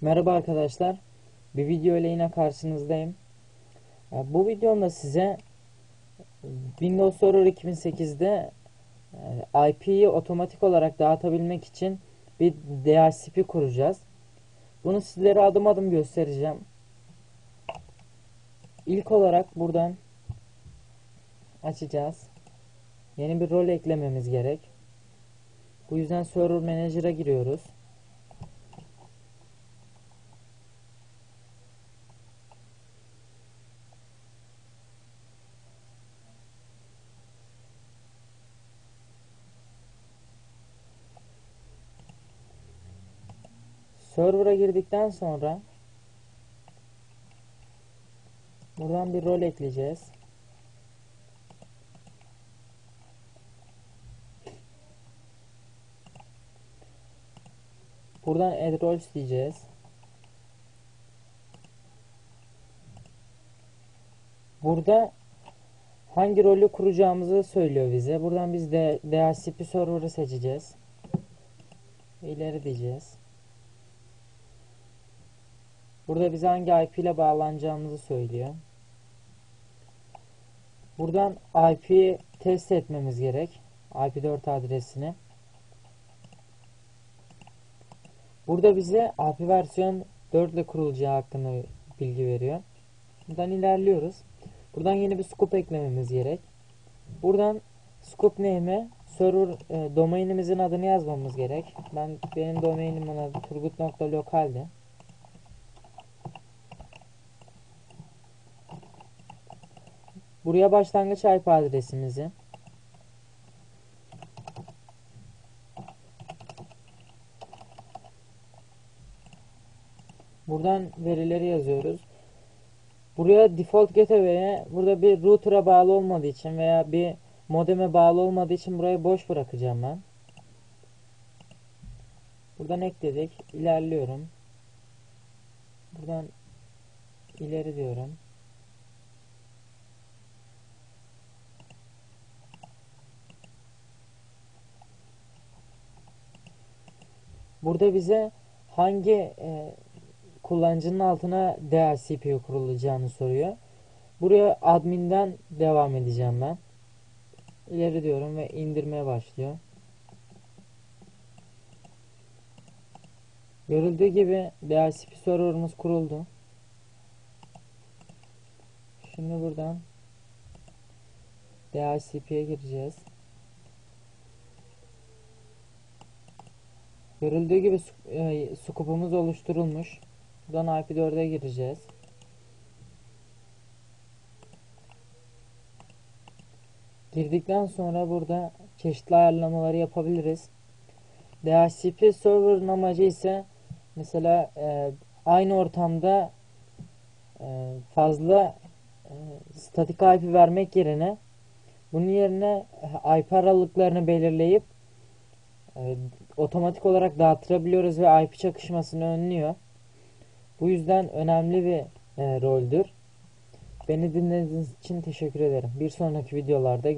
Merhaba arkadaşlar. Bir video ile yine karşınızdayım. Ee, Bu videomda size Windows Server 2008'de e, IP'yi otomatik olarak dağıtabilmek için bir DHCP kuracağız. Bunu sizlere adım adım göstereceğim. İlk olarak buradan açacağız. Yeni bir rol eklememiz gerek. Bu yüzden Server Manager'a giriyoruz. Server'a girdikten sonra buradan bir rol ekleyeceğiz. Buradan add roles diyeceğiz. Burada hangi rolü kuracağımızı söylüyor bize. Buradan biz de DHCP server'ı seçeceğiz. İleri diyeceğiz. Burada bize hangi IP ile bağlanacağımızı söylüyor. Buradan IP'yi test etmemiz gerek. IP4 adresini. Burada bize IP versiyon 4 ile kurulacağı hakkında bilgi veriyor. Buradan ilerliyoruz. Buradan yeni bir scope eklememiz gerek. Buradan scope name'e server e, domainimizin adını yazmamız gerek. Ben benim domainimin adı turgut.local'di. Buraya başlangıç IP adresimizi Buradan verileri yazıyoruz. Buraya default gateway'e burada bir router'a bağlı olmadığı için veya bir modeme bağlı olmadığı için burayı boş bırakacağım ben. Buradan ekledik. İlerliyorum. Buradan ileri diyorum. Burada bize hangi e, kullanıcının altına DHCP kurulacağını soruyor. Buraya admin'den devam edeceğim ben. İleri diyorum ve indirmeye başlıyor. Görüldüğü gibi DHCP server'ımız kuruldu. Şimdi buradan DHCP'ye gireceğiz. Görüldüğü gibi e, scoop'umuz oluşturulmuş. Buradan IP4'e gireceğiz. Girdikten sonra burada çeşitli ayarlamaları yapabiliriz. DHCP server'ın amacı ise mesela e, aynı ortamda e, fazla e, statik IP vermek yerine bunun yerine IP aralıklarını belirleyip otomatik olarak dağıtırabiliyoruz ve IP çakışmasını önlüyor. Bu yüzden önemli bir e, roldür. Beni dinlediğiniz için teşekkür ederim. Bir sonraki videolarda